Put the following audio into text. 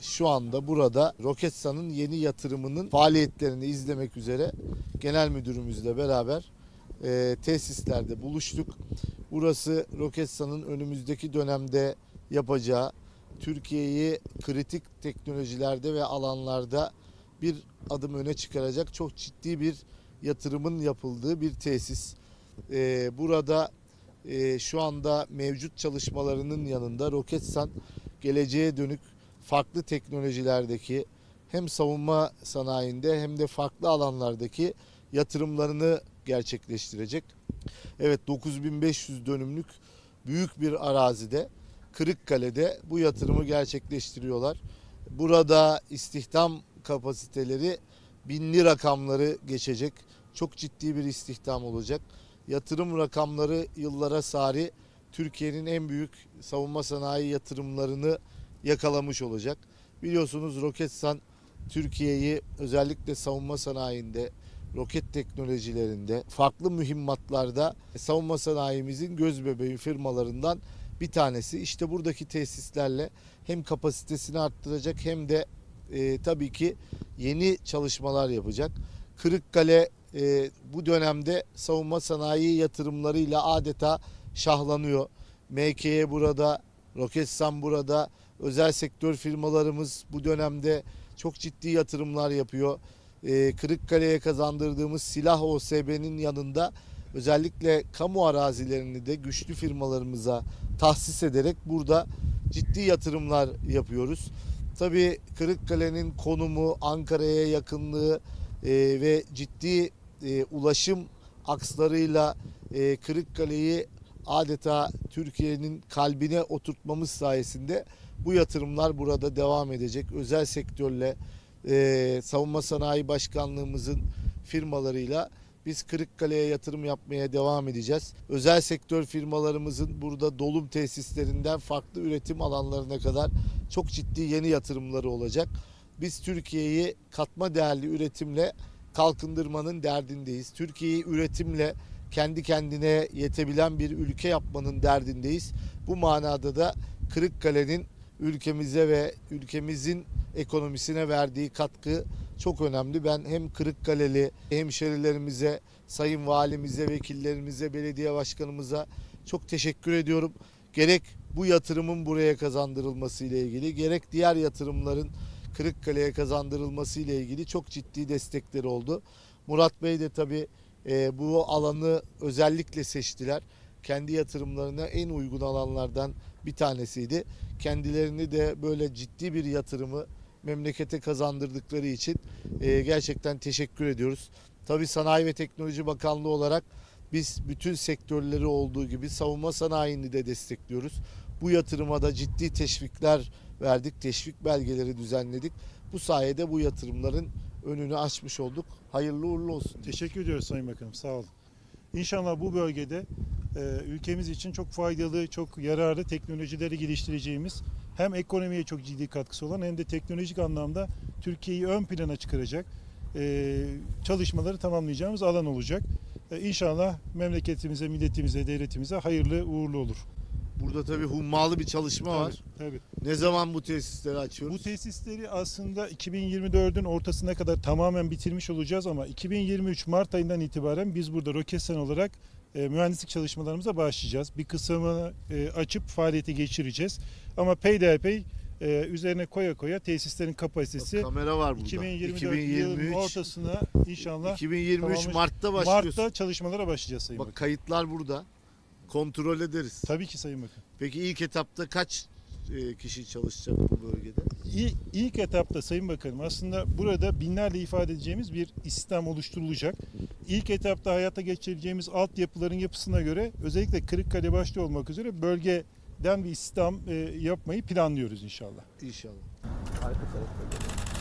Şu anda burada Roketsan'ın yeni yatırımının faaliyetlerini izlemek üzere genel müdürümüzle beraber e, tesislerde buluştuk. Burası Roketsan'ın önümüzdeki dönemde yapacağı Türkiye'yi kritik teknolojilerde ve alanlarda bir adım öne çıkaracak çok ciddi bir yatırımın yapıldığı bir tesis. E, burada e, şu anda mevcut çalışmalarının yanında Roketsan geleceğe dönük farklı teknolojilerdeki hem savunma sanayinde hem de farklı alanlardaki yatırımlarını gerçekleştirecek. Evet 9500 dönümlük büyük bir arazide Kırıkkale'de bu yatırımı gerçekleştiriyorlar. Burada istihdam kapasiteleri binli rakamları geçecek. Çok ciddi bir istihdam olacak. Yatırım rakamları yıllara sari Türkiye'nin en büyük savunma sanayi yatırımlarını yakalamış olacak. Biliyorsunuz Roketsan Türkiye'yi özellikle savunma sanayinde, roket teknolojilerinde, farklı mühimmatlarda savunma sanayimizin göz bebeği firmalarından bir tanesi. İşte buradaki tesislerle hem kapasitesini arttıracak hem de e, tabii ki yeni çalışmalar yapacak. Kırıkkale e, bu dönemde savunma sanayi yatırımlarıyla adeta şahlanıyor. MKE burada, Roketsan burada, özel sektör firmalarımız bu dönemde çok ciddi yatırımlar yapıyor. Ee, Kırıkkale'ye kazandırdığımız silah OSB'nin yanında özellikle kamu arazilerini de güçlü firmalarımıza tahsis ederek burada ciddi yatırımlar yapıyoruz. Tabii Kırıkkale'nin konumu, Ankara'ya yakınlığı e, ve ciddi e, ulaşım akslarıyla e, Kırıkkale'yi adeta Türkiye'nin kalbine oturtmamız sayesinde bu yatırımlar burada devam edecek. Özel sektörle e, savunma sanayi başkanlığımızın firmalarıyla biz Kırıkkale'ye yatırım yapmaya devam edeceğiz. Özel sektör firmalarımızın burada dolum tesislerinden farklı üretim alanlarına kadar çok ciddi yeni yatırımları olacak. Biz Türkiye'yi katma değerli üretimle kalkındırmanın derdindeyiz. Türkiye'yi üretimle kendi kendine yetebilen bir ülke yapmanın derdindeyiz. Bu manada da Kırıkkale'nin ülkemize ve ülkemizin ekonomisine verdiği katkı çok önemli. Ben hem Kırıkkaleli hemşerilerimize, sayın valimize, vekillerimize, belediye başkanımıza çok teşekkür ediyorum. Gerek bu yatırımın buraya kazandırılması ile ilgili, gerek diğer yatırımların Kırıkkale'ye kazandırılması ile ilgili çok ciddi destekleri oldu. Murat Bey de tabii e, bu alanı özellikle seçtiler. Kendi yatırımlarına en uygun alanlardan bir tanesiydi. Kendilerini de böyle ciddi bir yatırımı memlekete kazandırdıkları için e, gerçekten teşekkür ediyoruz. Tabii Sanayi ve Teknoloji Bakanlığı olarak biz bütün sektörleri olduğu gibi savunma sanayini de destekliyoruz. Bu yatırıma da ciddi teşvikler verdik, teşvik belgeleri düzenledik. Bu sayede bu yatırımların önünü açmış olduk. Hayırlı uğurlu olsun. Teşekkür ediyoruz Sayın Bakanım. Sağ olun. İnşallah bu bölgede e, ülkemiz için çok faydalı, çok yararlı teknolojileri geliştireceğimiz hem ekonomiye çok ciddi katkısı olan hem de teknolojik anlamda Türkiye'yi ön plana çıkaracak e, çalışmaları tamamlayacağımız alan olacak. E, İnşallah memleketimize, milletimize, devletimize hayırlı uğurlu olur. Burada tabii hummalı bir çalışma var. Tabii. Ne zaman bu tesisleri açıyoruz? Bu tesisleri aslında 2024'ün ortasına kadar tamamen bitirmiş olacağız ama 2023 Mart ayından itibaren biz burada Roketsan olarak e, mühendislik çalışmalarımıza başlayacağız. Bir kısmını e, açıp faaliyete geçireceğiz. Ama peyderpey e, üzerine koya koya tesislerin Bak, kapasitesi kamera var burada. 2024 yılının 2023 ortasına inşallah 2023 tamamlaş- Mart'ta başlıyoruz. Mart'ta çalışmalara başlayacağız Sayın Bak Bakan. kayıtlar burada. Kontrol ederiz. Tabii ki Sayın Bakan. Peki ilk etapta kaç e, kişi çalışacak bu bölgede? İlk, ilk etapta Sayın Bakanım aslında burada binlerle ifade edeceğimiz bir istihdam oluşturulacak. İlk etapta hayata geçireceğimiz altyapıların yapısına göre özellikle Kırıkkale başta olmak üzere bölgeden bir istihdam e, yapmayı planlıyoruz inşallah. İnşallah. Arka tarafta.